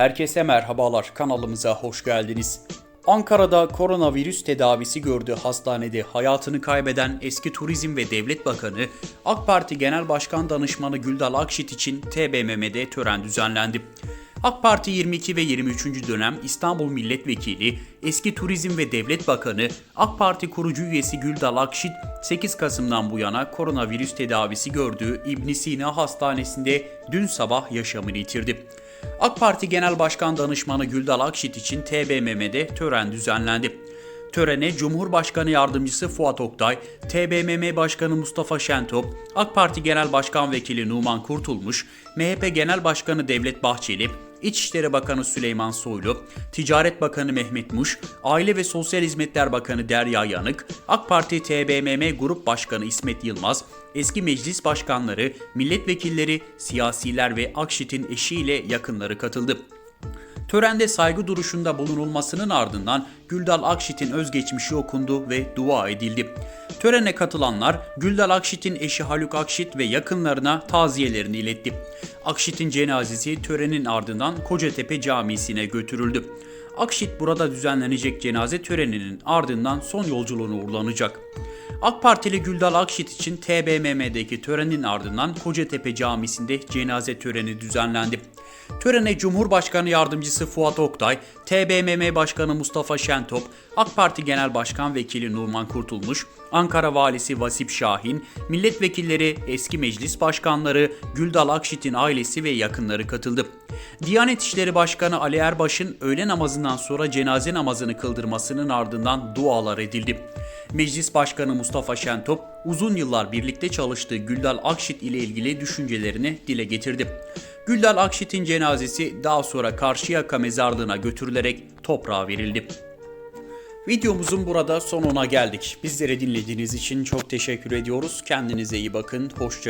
Herkese merhabalar, kanalımıza hoş geldiniz. Ankara'da koronavirüs tedavisi gördüğü hastanede hayatını kaybeden eski Turizm ve Devlet Bakanı, AK Parti Genel Başkan Danışmanı Güldal Akşit için TBMM'de tören düzenlendi. AK Parti 22 ve 23. dönem İstanbul Milletvekili, eski Turizm ve Devlet Bakanı, AK Parti kurucu üyesi Güldal Akşit, 8 Kasım'dan bu yana koronavirüs tedavisi gördüğü İbn Sina Hastanesi'nde dün sabah yaşamını yitirdi. AK Parti Genel Başkan Danışmanı Güldal Akşit için TBMM'de tören düzenlendi. Törene Cumhurbaşkanı Yardımcısı Fuat Oktay, TBMM Başkanı Mustafa Şentop, AK Parti Genel Başkan Vekili Numan Kurtulmuş, MHP Genel Başkanı Devlet Bahçeli, İçişleri Bakanı Süleyman Soylu, Ticaret Bakanı Mehmet Muş, Aile ve Sosyal Hizmetler Bakanı Derya Yanık, AK Parti TBMM Grup Başkanı İsmet Yılmaz, eski meclis başkanları, milletvekilleri, siyasiler ve Akşit'in eşiyle yakınları katıldı. Törende saygı duruşunda bulunulmasının ardından Güldal Akşit'in özgeçmişi okundu ve dua edildi. Törene katılanlar Güldal Akşit'in eşi Haluk Akşit ve yakınlarına taziyelerini iletti. Akşit'in cenazesi törenin ardından Kocatepe Camisi'ne götürüldü. Akşit burada düzenlenecek cenaze töreninin ardından son yolculuğuna uğurlanacak. AK Partili Güldal Akşit için TBMM'deki törenin ardından Kocatepe Camisi'nde cenaze töreni düzenlendi. Törene Cumhurbaşkanı Yardımcısı Fuat Oktay, TBMM Başkanı Mustafa Şentop, AK Parti Genel Başkan Vekili Nurman Kurtulmuş, Ankara Valisi Vasip Şahin, milletvekilleri, eski meclis başkanları, Güldal Akşit'in ailesi ve yakınları katıldı. Diyanet İşleri Başkanı Ali Erbaş'ın öğle namazından sonra cenaze namazını kıldırmasının ardından dualar edildi. Meclis Başkanı Mustafa Şentop, uzun yıllar birlikte çalıştığı Güldal Akşit ile ilgili düşüncelerini dile getirdi. Güldal Akşit'in cenazesi daha sonra Karşıyaka mezarlığına götürülerek toprağa verildi. Videomuzun burada sonuna geldik. Bizleri dinlediğiniz için çok teşekkür ediyoruz. Kendinize iyi bakın. Hoşça